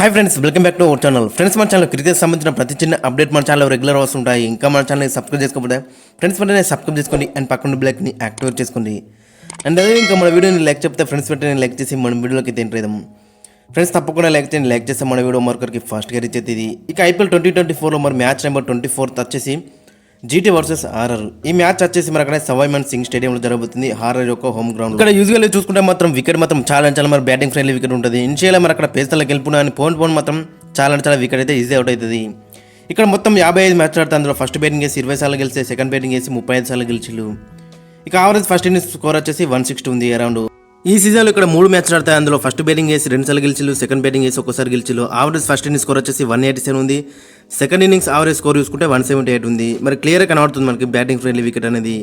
Hi friends welcome back to our channel friends మన channel cricket సంబంధించిన ప్రతి చిన్న అప్డేట్ మన ఛానల్ రెగ్యులర్ వస్తుంటాయి. ఇంకా మన ఛానల్ని సబ్స్క్రైబ్ చేసుకోకపోతే ఫ్రెండ్స్ వెంటనే సబ్స్క్రైబ్ చేసుకోండి అండ్ పక్కన బ్లాక్ని యాక్టివేట్ చేసుకోండి. అండ్ అదే ఇంకా మన వీడియోని లైక్ చెప్తే ఫ్రెండ్స్ వెంటనే లైక్ చేసి మన వీడియోలోకి తింటేదాం ఫ్రెండ్స్ తప్పకుండా లైక్ చేయండి. లైక్ చేస్తే మన వీడియో మరొకరికి ఫాస్ట్గా రీచ్ అవుతుంది. ఇక ఐపీఎల్ ట్వంటీ ట్వంటీ ఫోర్లో మరి మ్యాచ్ నెంబర్ ట్వంటీ ఫోర్త్ వచ్చేసి జీటీ వర్సెస్ ఆర్ఆర్ ఈ మ్యాచ్ వచ్చేసి మరి అక్కడ సవైమన్ సింగ్ స్టేడియంలో జరుగుతుంది హారర్ యొక్క హోమ్ గ్రౌండ్ ఇక్కడ యూజువల్ చూసుకుంటే మాత్రం వికెట్ మాత్రం చాలా చాలా మరి బ్యాటింగ్ ఫ్రెండ్లీ వికెట్ ఉంటుంది. ఇనిషియల్ మరి అక్కడ పేస్తలకు వెళ్ళిపోయినా అని పోన్ పోన్ మాత్రం చాలా చాలా వికెట్ అయితే ఈజీ అవుట్ అవుతుంది. ఇక్కడ మొత్తం యాభై ఐదు మ్యాచ్ ఆడుతుంది అందులో ఫస్ట్ బ్యాటింగ్ వేసి ఇరవై సార్లు గెలిస్తే సెకండ్ బ్యాటింగ్ వేసి ముప్పై ఐదు సార్లు గెలిచిలు ఇక ఆవరేజ్ ఫస్ట్ ఇన్నింగ్స్ స్కోర్ వచ్చేసి వన్ సిక్స్టీ ఉంది అరౌండ్ ఈ సీజన్లో ఇక్కడ మూడు మ్యాచ్లు ఆడతాయి. అందులో ఫస్ట్ బ్యాటింగ్ వేసి రెండు సార్లు గెలిచిలు సెకండ్ బ్యాటింగ్ వేసి ఒకసారి గెలిచిలు ఆవరేజ్ ఫస్ట్ ఇన్నింగ్ స్కోర్ వచ్చేసి వన్ ఎయిటీ సెవెన్ ఉంది. సెకండ్ ఇన్నింగ్స్ ఆవరేజ్ స్కోర్ చూసుకుంటే వన్ సెవెంటీ ఎయిట్ ఉంది. మరి క్లియర్గా కనబడుతుంది మనకి బ్యాటింగ్ ఫ్రెండ్లీ వికెట్ అనేది.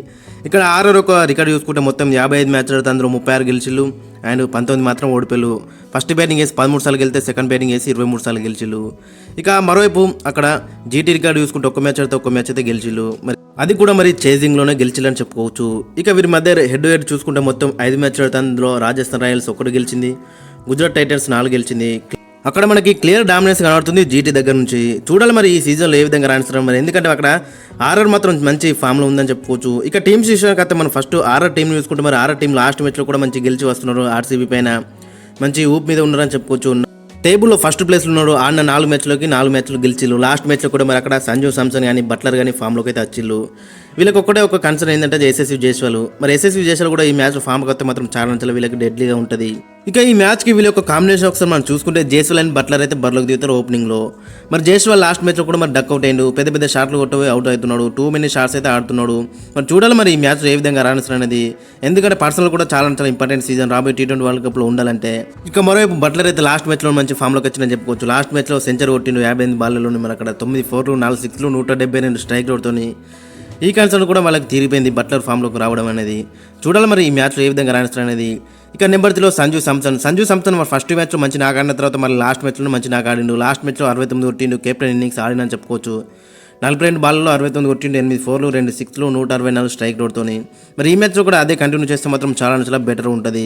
ఇక్కడ ఆర్ఆర్ ఒక రికార్డ్ చూసుకుంటే మొత్తం యాభై ఐదు మ్యాచ్లు ఆడితే అందులో ముప్పై ఆరు గెలిచిలు అండ్ పంతొమ్మిది మాత్రం ఓడిపోయారు. ఫస్ట్ బ్యాటింగ్ వేసి పదమూడు సార్లు గెలితే సెకండ్ బ్యాటింగ్ వేసి ఇరవై మూడు సార్లు గెలిచిల్లు ఇక మరోవైపు అక్కడ జీటీ రికార్డు చూసుకుంటే ఒక్క మ్యాచ్ అయితే ఒక్క మ్యాచ్ అయితే గెలిచిల్లు మరి అది కూడా మరి చేజింగ్లోనే గెలిచిల్లని చెప్పుకోవచ్చు. ఇక వీరి మధ్య హెడ్ టు హెడ్ చూసుకుంటే మొత్తం ఐదు మ్యాచ్లు అయితే అందులో రాజస్థాన్ రాయల్స్ ఒకటి గెలిచింది గుజరాత్ టైటన్స్ నాలుగు గెలిచింది. అక్కడ మనకి క్లియర్ డామినెన్స్ కనబడుతుంది జీటీ దగ్గర నుంచి. చూడాలి మరి ఈ సీజన్లో ఏ విధంగా రాణిస్తారు మరి. ఎందుకంటే అక్కడ ఆర్ఆర్ మాత్రం మంచి ఫామ్లో ఉందని చెప్పుకోవచ్చు. ఇక టీమ్స్ విషయానికి అయితే మనం ఫస్ట్ ఆర్ఆర్ టీం చూసుకుంటే మరి ఆర్ఆర్ టీం లాస్ట్ మ్యాచ్లో కూడా మంచి గెలిచి వస్తున్నారు ఆర్సీబీ పైన. మంచి ఊపు మీద ఉన్నారని చెప్పుకోవచ్చు. టేబుల్లో ఫస్ట్ ప్లేస్లో ఉన్నాడు. ఆడిన నాలుగు మ్యాచ్లోకి నాలుగు మ్యాచ్లు గెలిచిల్లు లాస్ట్ మ్యాచ్లో కూడా మరి అక్కడ సంజు సామ్సన్ కానీ బట్లర్ కానీ ఫామ్లోకి అయితే వచ్చిల్లు వీళ్ళకి ఒక్కటే ఒక కన్సర్న్ ఏంటంటే ఎస్ఎస్వి జైస్వాల్. మరి ఎస్ఎస్వి జైస్వాల్ కూడా ఈ మ్యాచ్ ఫామ్కి వస్తే మాత్రం చాలా వీళ్ళకి డెడ్లీగా ఉంటుంది. ఇక ఈ మ్యాచ్కి వీళ్ళ యొక్క కాంబినేషన్ ఒకసారి మనం చూసుకుంటే జైస్వాల్ అండ్ బట్లర్ అయితే బర్లోకి దిగుతారు ఓపెనింగ్లో మరి జైస్వాల్ లాస్ట్ మ్యాచ్లో కూడా మరి డక్ అవుట్ అయ్యిండు పెద్ద పెద్ద షాట్లు కొట్టబోయి అవుట్ అవుతున్నాడు. టూ మెనీ షాట్స్ అయితే ఆడుతున్నాడు. మరి చూడాలి మరి ఈ మ్యాచ్ ఏ విధంగా రాణిస్తారు అనేది. ఎందుకంటే పర్సనల్ కూడా చాలా చాలా ఇంపార్టెంట్ సీజన్ రాబోయే టీ ట్వంటీ వరల్డ్ కప్లో ఉండాలంటే. ఇక మరోవైపు బట్లర్ అయితే లాస్ట్ మ్యాచ్లో మంచి ఫామ్లోకి వచ్చిందని చెప్పుకోవచ్చు. లాస్ట్ మ్యాచ్లో సెంచరీ కొట్టిండు యాభై ఎనిమిది బాల్లలో మరి అక్కడ తొమ్మిది ఫోర్లు నాలుగు సిక్స్లు నూట డెబ్బై రెండు స్ట్రైక్ రోడ్తోని ఈ కన్సర్న్ కూడా వాళ్ళకి తీరిపోయింది. బట్లర్ ఫామ్లోకి రావడం అనేది. చూడాలి మరి ఈ మ్యాచ్లో ఏ విధంగా రాణిస్తారనేది ఇక నెంబర్ త్రీలో సంజు సంసన్ సంజు సంసన్ మరి ఫస్ట్ మ్యాచ్లో మంచి నాకు ఆడిన తర్వాత మరి లాస్ట్ మ్యాచ్లో మంచి నాకు ఆడిండు లాస్ట్ మ్యాచ్లో అరవై తొమ్మిది కొట్టిండు. కెప్టెన్ ఇన్నింగ్స్ ఆడినని చెప్పుకోవచ్చు. నలభై రెండు బాల్లో అరవై తొమ్మిది కొట్టిండు. ఎనిమిది ఫోర్లు రెండు సిక్స్లు నూట అరవై నాలుగు స్ట్రైక్ రోడ్తోని మరి ఈ మ్యాచ్లో కూడా అదే కంటిన్యూ చేస్తే మాత్రం చాలా చాలా బెటర్ ఉంటుంది.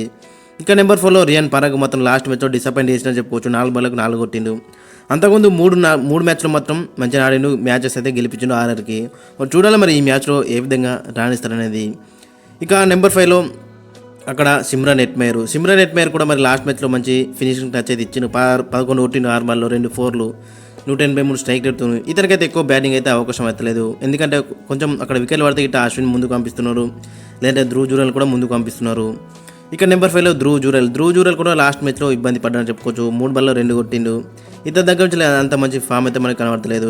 ఇంకా నెంబర్ ఫోర్లో రియాన్ పరాగ్ మాత్రం లాస్ట్ మ్యాచ్లో డిసప్పాయింట్ చేసిన చెప్పుకోవచ్చు. నాలుగు బాల్లకు నాలుగు కొట్టిండు. అంతకుముందు మూడు నా మూడు మ్యాచ్లో మాత్రం మంచిగా ఆడిండు. మ్యాచెస్ అయితే గెలిపించిండు ఆర్ఆర్కి. మరి చూడాలి మరి ఈ మ్యాచ్లో ఏ విధంగా రాణిస్తారనేది. ఇక నెంబర్ ఫైవ్లో అక్కడ సిమ్రాన్ ఎట్మేర్ సిమ్రాన్ ఎట్మేర్ కూడా మరి లాస్ట్ మ్యాచ్లో మంచి ఫినిషింగ్ టచ్ అయితే ఇచ్చిండు. పదకొండు కొట్టిండు ఆరు బాల్లో రెండు ఫోర్లు నూట ఎనభై మూడు స్ట్రైక్ రేట్ ఇతనికైతే ఎక్కువ బ్యాటింగ్ అయితే అవకాశం అవుతలేదు ఎందుకంటే కొంచెం అక్కడ వికెట్లు పడితే ఇట్లా అశ్విన్ ముందుకు పంపిస్తున్నారు లేదంటే ధ్రువ్ జూరల్ కూడా ముందుకు పంపిస్తున్నారు. ఇక నెంబర్ ఫైవ్లో ధ్రువ్ జూరల్. ధ్రువ్ జూరల్ కూడా లాస్ట్ మ్యాచ్లో ఇబ్బంది పడ్డారని చెప్పుకోవచ్చు. మూడు బల్లో రెండు కొట్టిండు. ఇతని దగ్గర నుంచి అంత మంచి ఫామ్ అయితే మనకు కనబడతలేదు.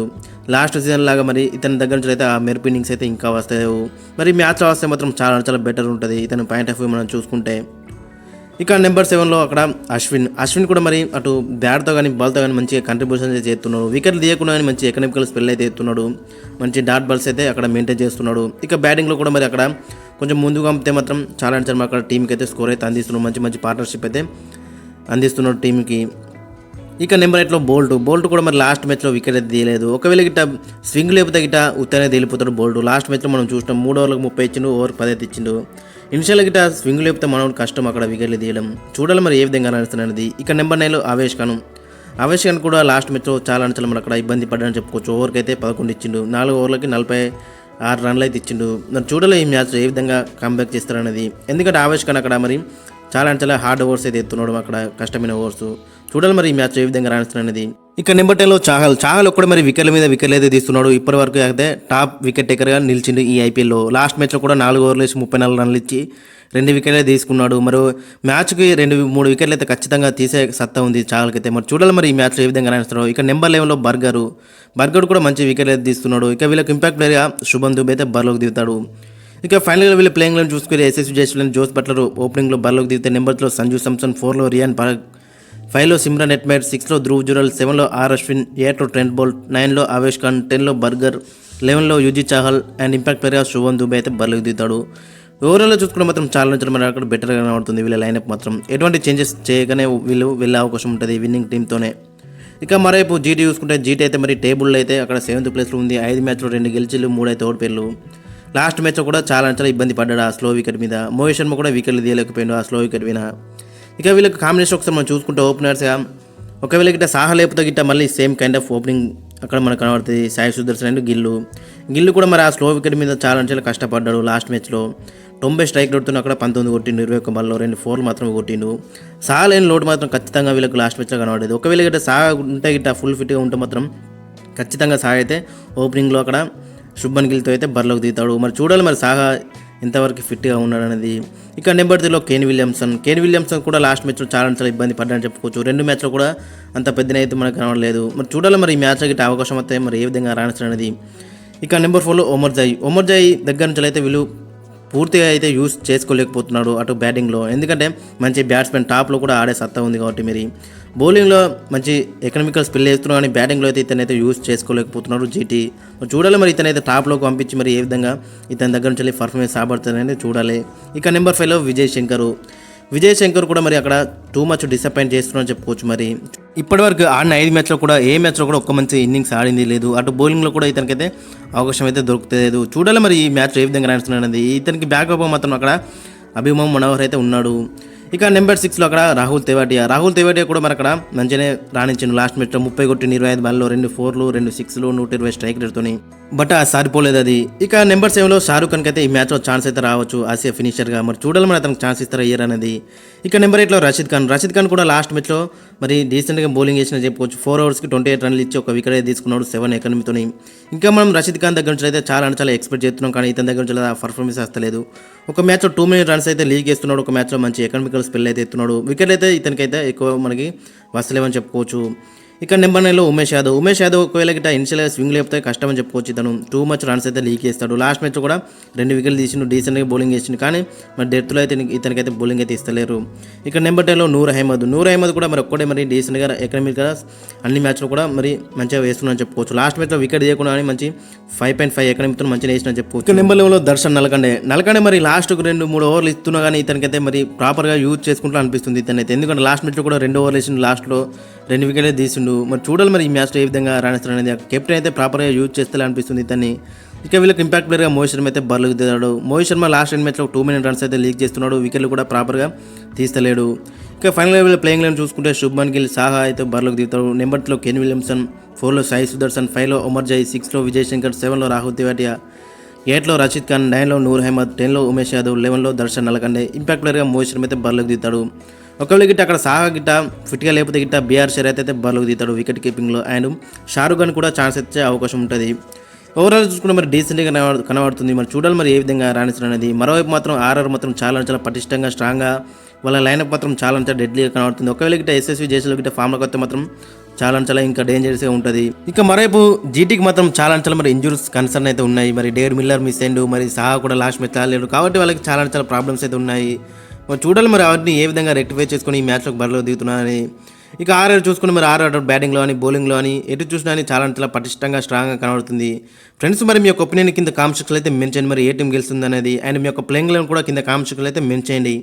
లాస్ట్ సీజన్ లాగా మరి ఇతని దగ్గర నుంచి అయితే ఆ మెరుపు ఇన్నింగ్స్ అయితే ఇంకా వస్తాయి మరి మ్యాచ్లో వస్తే మాత్రం చాలా చాలా బెటర్ ఉంటుంది. ఇతని పాయింట్ ఆఫ్ వ్యూ మనం చూసుకుంటే. ఇక నెంబర్ సెవెన్లో అక్కడ అశ్విన్. అశ్విన్ కూడా మరి అటు బ్యాట్తో కానీ బాల్తో కానీ మంచిగా కంట్రిబ్యూషన్ అయితే చేస్తున్నాడు. వికెట్లు తీయకుండా కానీ మంచి ఎకనామికల్ స్పెల్ అయితే ఎత్తున్నాడు. మంచి డాట్ బాల్స్ అయితే అక్కడ మెయింటైన్ చేస్తున్నాడు. ఇక బ్యాటింగ్లో కూడా మరి అక్కడ కొంచెం ముందుకు పంపితే మాత్రం చాలా అంటే అక్కడ టీంకి అయితే స్కోర్ అయితే అందిస్తున్నారు. మంచి మంచి పార్ట్నర్షిప్ అయితే అందిస్తున్నాడు టీంకి ఇక నెంబర్ ఎయిట్లో బోల్ట్. బోల్ట్ కూడా మరి లాస్ట్ మ్యాచ్లో వికెట్ అయితే తీయలేదు. ఒకవేళ గిట్ట స్వింగ్ లేకపోతే గిట్ట ఉత్తనే తేలిపోతాడు బోల్ట్. లాస్ట్ మ్యాచ్లో మనం చూసినాం మూడు ఓవర్లకు ముప్పై ఇచ్చిండు ఓవర్ పది అయితే ఇచ్చిండు. ఇనిషియల్ గిట్ట స్వింగ్ లేకపోతే మనం కష్టం అక్కడ వికెట్లు తీయడం. చూడాలి మరి ఏ విధంగా నడుస్తున్నది ఇక నెంబర్ నైన్లో ఆవేష్ ఖాన్. ఆవేష్ ఖాన్ కూడా లాస్ట్ మ్యాచ్లో చాలా అంటే చాలా మనం అక్కడ ఇబ్బంది పడ్డాని చెప్పుకోవచ్చు. ఓవర్కి అయితే పదకొండు ఇచ్చిండు. నాలుగు ఓవర్లకి నలభై ఆరు రన్లు అయితే ఇచ్చిండు. మరి చూడాలి ఈ మ్యాచ్ ఏ విధంగా కంబ్యాక్ చేస్తారనేది. ఎందుకంటే ఆవేష్ ఖాన్ అక్కడ మరి చాలా అంటే చాలా హార్డ్ ఓవర్స్ అయితే ఎత్తున్నాడు అక్కడ కష్టమైన ఓవర్స్ చూడాలి మరి ఈ మ్యాచ్ ఏ విధంగా రాణిస్తున్నది ఇక నెంబర్ టెన్లో చాహల్. చాహల్ ఒక్కడే మరి వికెట్ల మీద వికెట్లు అయితే తీస్తున్నాడు. ఇప్పటి వరకు అయితే టాప్ వికెట్ టేకర్గా నిలిచిండు ఈ ఐపీఎల్లో లాస్ట్ మ్యాచ్లో కూడా నాలుగు ఓవర్లు వేసి ముప్పై నాలుగు రన్లు ఇచ్చి రెండు వికెట్లే తీసుకున్నాడు. మరి మ్యాచ్కి రెండు మూడు వికెట్లు అయితే ఖచ్చితంగా తీసే సత్తా ఉంది చాలకైతే. అయితే మరి చూడాలి మరి ఈ మ్యాచ్లో ఏ విధంగా రాణిస్తున్నాడు ఇక నెంబర్ లెవెన్లో బర్గరు. బర్గర్ కూడా మంచి వికెట్లు అయితే తీస్తున్నాడు. ఇక వీళ్ళకి ఇంపాక్ట్ ప్లేయర్గా శుభన్ దుబే అయితే బరిలోకి దిగుతాడు. ఇక ఫైనల్గా వీళ్ళు ప్లేయింగ్లో చూసుకుని ఎస్ఎస్సీ జైస్వాల్ జోస్ బట్లర్ ఓపెనింగ్లో బరిలోకి దిగితే నెంబర్లో సంజు సంసన్ ఫోర్లో రియాన్ పార్క్ ఫైవ్లో సిమ్రాన్ ఎట్మేర్ సిక్స్లో ధ్రువ్ జురల్ సెవెన్లో ఆర్ అశ్విన్ ఎయిట్లో ట్రెంట్ బోల్ట్ నైన్లో ఆవేష్ ఖాన్ టెన్లో బర్గర్ లెవెన్లో యుజి చాహల్ అండ్ ఇంపాక్ట్ ప్లేయర్గా శుభం దుబే అయితే బరిలోకి దిగుతాడు. ఓవరాల్గా చూసుకుంటే మాత్రం చాలా నుంచి మన అక్కడ బెటర్గా కనబడుతుంది వీళ్ళ లైనప్ మాత్రం ఎటువంటి చేంజెస్ చేయగానే వీళ్ళు వెళ్ళే అవకాశం ఉంటుంది విన్నింగ్ టీంతోనే ఇక మరోవైపు జీటీ చూసుకుంటే జీటీ అయితే మరి టేబుల్లో అయితే అక్కడ సెవెంత్ ప్లేస్లో ఉంది. ఐదు మ్యాచ్లో రెండు గెలిచిలు మూడైతే అయితే ఓడిపోయారు లాస్ట్ మ్యాచ్లో కూడా చాలా చాలా ఇబ్బంది పడ్డాడు ఆ స్లో వికెట్ మీద. మోహిత్ శర్మ కూడా వికెట్లు తీయలేకపోయాడు ఆ స్లో వికెట్ మీద ఇక వీళ్ళకి కాంబినేషన్ ఒకసారి మనం చూసుకుంటే ఓపెనర్స్గా ఒకవేళ గిట్ట సాహా లేకపోతే గిట్ట మళ్ళీ సేమ్ కైండ్ ఆఫ్ ఓపెనింగ్ అక్కడ మనకు కనబడుతుంది సాయి సుదర్శన్ అండ్ గిల్లు. గిల్లు కూడా మరి ఆ స్లో వికెట్ మీద చాలా చాలా కష్టపడ్డాడు. లాస్ట్ మ్యాచ్లో తొంభై స్ట్రైక్ కొడుతున్న అక్కడ పంతొమ్మిది కొట్టిండు. ఇరవై ఒక్క బల్లో రెండు ఫోర్లు మాత్రమే కొట్టిండు. సా లేని లోటు మాత్రం ఖచ్చితంగా వీళ్ళకి లాస్ట్ మ్యాచ్లో కనబడేది. ఒకవేళ గిట్ట సా ఉంటే గిట్ట ఫుల్ ఫిట్గా ఉంటే మాత్రం ఖచ్చితంగా సా అయితే ఓపెనింగ్లో అక్కడ శుభన్ గిల్తో అయితే బరిలోకి దిగుతాడు. మరి చూడాలి మరి సాహా ఎంతవరకు ఫిట్గా ఉన్నాడు అనేది. ఇక నెంబర్ త్రీలో కేన్ విలియమ్సన్. కేన్ విలియమ్సన్ కూడా లాస్ట్ మ్యాచ్లో చాలా చాలా ఇబ్బంది పడ్డాడని చెప్పుకోవచ్చు. రెండు మ్యాచ్లో కూడా అంత పెద్దన అయితే మనకు కనబడలేదు. మరి చూడాలి మరి ఈ మ్యాచ్లో గిట్ట అవకాశం అయితే మరి ఏ విధంగా రాణిస్తాడు అనేది ఇక నెంబర్ ఫోర్లో ఒమర్ ఒమర్జాయి ఒమర్ దగ్గర నుంచి అయితే వీళ్ళు పూర్తిగా అయితే యూస్ చేసుకోలేకపోతున్నాడు అటు బ్యాటింగ్లో ఎందుకంటే మంచి బ్యాట్స్మెన్ టాప్లో కూడా ఆడే సత్తా ఉంది కాబట్టి మరి. బౌలింగ్లో మంచి ఎకనామికల్ స్పిల్ వేస్తున్నాడు కానీ బ్యాటింగ్లో అయితే ఇతనైతే యూస్ చేసుకోలేకపోతున్నాడు జీటీ చూడాలి మరి ఇతనైతే టాప్లోకి పంపించి మరి ఏ విధంగా ఇతని దగ్గర నుంచి పర్ఫార్మెన్స్ సాబడుతుందని చూడాలి. ఇక నెంబర్ ఫైవ్లో విజయ్ శంకర్. విజయ్ శంకర్ కూడా మరి అక్కడ టూ మచ్ డిసప్పాయింట్ చేస్తున్నారని చెప్పుకోవచ్చు మరి. ఇప్పటివరకు ఆడిన ఐదు మ్యాచ్లో కూడా ఏ మ్యాచ్లో కూడా ఒక్క మంచి ఇన్నింగ్స్ ఆడింది లేదు. అటు బౌలింగ్లో కూడా ఇతనికైతే అవకాశం అయితే దొరుకుతలేదు. చూడాలి మరి ఈ మ్యాచ్ ఏ విధంగా రాణిస్తున్నాడు ఇతనికి బ్యాకప్ మాత్రం అక్కడ అభిమం మనోహర్ అయితే ఉన్నాడు. ఇక నెంబర్ సిక్స్లో అక్కడ రాహుల్ తెవాటియా. రాహుల్ తెవాటియా కూడా మరి అక్కడ మంచిగానే రాణించాను లాస్ట్ మ్యాచ్లో ముప్పై కొట్టి ఇరవై ఐదు బాల్లో రెండు ఫోర్లు రెండు సిక్స్లు నూట ఇరవై స్ట్రైక్ రేట్తోని. బట్ ఆ సరిపోలేదు అది. ఇక నెంబర్ సెవెన్లో షారుఖ్ ఖాన్కి అయితే ఈ మ్యాచ్లో ఛాన్స్ అయితే రావచ్చు. ఆసియా ఫినిషర్గా. మరి చూడాలి మరి అతనికి ఛాన్స్ ఇస్తారా ఇయర్ అనేది. ఇక నెంబర్ ఎయిట్లో రషీద్ ఖాన్. రషీద్ ఖాన్ కూడా లాస్ట్ మ్యాచ్లో మరి డీసెంట్గా బౌలింగ్ చేసిన చెప్పుకోవచ్చు. ఫోర్ అవర్స్కి ట్వంటీ ఎయిట్ రన్లు ఇచ్చి ఒక వికెట్ అయితే తీసుకున్నాడు సెవెన్ ఎకనమీతోని. ఇంకా మనం రషీద్ ఖాన్ దగ్గర నుంచి అయితే చాలా అంటే చాలా ఎక్స్పెక్ట్ చేస్తున్నాం. కానీ ఇతని దగ్గర నుంచి ఆ పర్ఫార్మెన్స్ వస్తలేదు ఒక మ్యాచ్లో టూ మినిట్ రన్స్ అయితే లీగ్ చేస్తున్నాడు. ఒక మ్యాచ్లో మంచి ఎకనమికల్ స్పెల్ అయితే ఎత్తున్నాడు. వికెట్ అయితే ఇతనికైతే ఎక్కువ మనకి వస్తలేవని చెప్పుకోవచ్చు. ఇక నెంబర్ నైన్లో ఉమేష్ యాదవ్. ఉమేష్ యాదవ్ ఒకవేళ గిట్ట ఇనిషియల్గా స్వింగ్ లేకపోతే కష్టమని చెప్పుకోవచ్చు ఇతను. టూ మచ్ రన్స్ అయితే లీక్ చేస్తాడు. లాస్ట్ మ్యాచ్ కూడా రెండు వికెట్లు తీసిండు. డీసెంట్గా బౌలింగ్ చేసిండు. కానీ మరి డెత్లో అయితే ఇతనికైతే బౌలింగ్ అయితే ఇస్తలేరు. ఇక నెంబర్ టెన్లో నూర్ అహ్మద్. నూర్ అహ్మద్ కూడా మరి ఒక్కడే మరి డీసెంట్గా ఎకనమిక్గా అన్ని మ్యాచ్లో కూడా మరి మంచిగా వేస్తున్నారని చెప్పుకోవచ్చు. లాస్ట్ మ్యాచ్లో వికెట్ తీయకుండా కానీ మంచి ఫైవ్ పాయింట్ ఫైవ్ ఎకనమిక్తో మంచిగా వేసిన చెప్పుకోవచ్చు. ఇక నెంబర్ లెవెల్లో దర్శన్ నలకండే నలకండే మరి లాస్ట్కు రెండు మూడు ఓవర్లు ఇస్తున్నా కానీ ఇతనికైతే మరి ప్రాపర్గా యూజ్ చేసుకుంటూ అనిపిస్తుంది ఇతనైతే. ఎందుకంటే లాస్ట్ మ్యాచ్లో కూడా రెండు ఓవర్లు వేసిండు. లాస్ట్లో రెండు వికెట్లు తీసిండు. మరి చూడాలి మరి ఈ మ్యాచ్లో ఏ విధంగా రాణిస్తారు అనేది. కెప్టెన్ అయితే ప్రాపర్గా యూజ్ చేస్తే అనిపిస్తుంది ఇతన్ని. ఇక వీళ్ళకి ఇంపాక్ట్ ప్లేయర్గా మోహిత్ శర్మ అయితే బర్లకు దిగాడు. మోహిత్ శర్మ లాస్ట్ రెండు మ్యాచ్లో టూ మినిట్ రన్స్ అయితే లీక్ చేస్తున్నాడు. వికెట్లు కూడా ప్రాపర్గా తీస్తలేడు. ఇక ఫైనల్ వీళ్ళ ప్లేయింగ్ లైన్ చూసుకుంటే శుభ్మన్ గిల్ సాహా అయితే బర్లకు దిగుతాడు. నెంబర్లో కెన్ విలియమ్సన్ ఫోర్లో సాయి సుదర్శన్ ఫైవ్లో ఉమర్ జై సిక్స్లో విజయ్ శంకర్ సెవెన్లో రాహుల్ తివాటియా ఎయిట్లో రషీద్ ఖాన్ నైన్లో నూర్ అహ్మద్ టెన్లో ఉమేష్ యాదవ్ లెవెన్లో దర్శన్ నలకండే. ఇంపాక్ట్ ప్లేయర్గా మోహిత్ శర్మ అయితే బర్లకు దిగుతాడు. ఒకవేళ గిట్ట అక్కడ సాహా గిట్ట ఫిట్గా లేకపోతే గిట్ట బీఆర్ షరత్ అయితే బర్లకు దిగుతాడు వికెట్ కీపింగ్లో అండ్ షారుఖ్ ఖాన్ కూడా ఛాన్స్ ఇచ్చే అవకాశం ఉంటుంది. ఓవరాల్ చూసుకుంటే మరి డీసెంట్గా కనబడు- కనబడుతుంది. మరి చూడాలి మరి ఏ విధంగా రాణించడం అనేది. మరోవైపు మాత్రం ఆర్ఆర్ మాత్రం చాలా చాలా పటిష్టంగా స్ట్రాంగ్గా వాళ్ళ లైనప్ మాత్రం చాలా చాలా డెడ్లీగా కనబడుతుంది. ఒకవేళ గిట్ట ఎస్ఎస్వి జేసీలో గిట్ట ఫామ్లోకి వస్తే మాత్రం చాలా చాలా ఇంకా డేంజరస్గా ఉంటుంది. ఇంకా మరోవైపు జీటీకి మాత్రం చాలా చాలా మరి ఇంజురీస్ కన్సర్న్ అయితే ఉన్నాయి. మరి డేర్ మిల్లర్ మిస్ అయ్యిండు. మరి సాహా కూడా లాస్ట్ మ్యాచ్ ఆడలేడు. కాబట్టి వాళ్ళకి చాలా చాలా ప్రాబ్లమ్స్ అయితే ఉన్నాయి. చూడాలి మరి ఎవరిని ఏ విధంగా రెక్టిఫై చేసుకొని ఈ మ్యాచ్లోకి బరిలో దిగుతున్నారని ఇక ఆర్ఆర్ చూసుకుని మరి ఆర్ఆర్ బ్యాటింగ్లో అని బౌలింగ్లో అని ఎటు చూసినా అని చాలా చాలా పటిష్టంగా స్ట్రాంగ్గా కనబడుతుంది. ఫ్రెండ్స్ మరి మీ యొక్క ఒపీనియన్ కింద కామెంట్ సెక్షన్లో అయితే మెన్షన్ మరి ఏ టీం గెలుస్తుంది అనేది అండ్ మీ యొక్క ప్లేయింగ్ కూడా కింద కామెంట్ సెక్షన్లో అయితే మెన్షన్ చేయండి.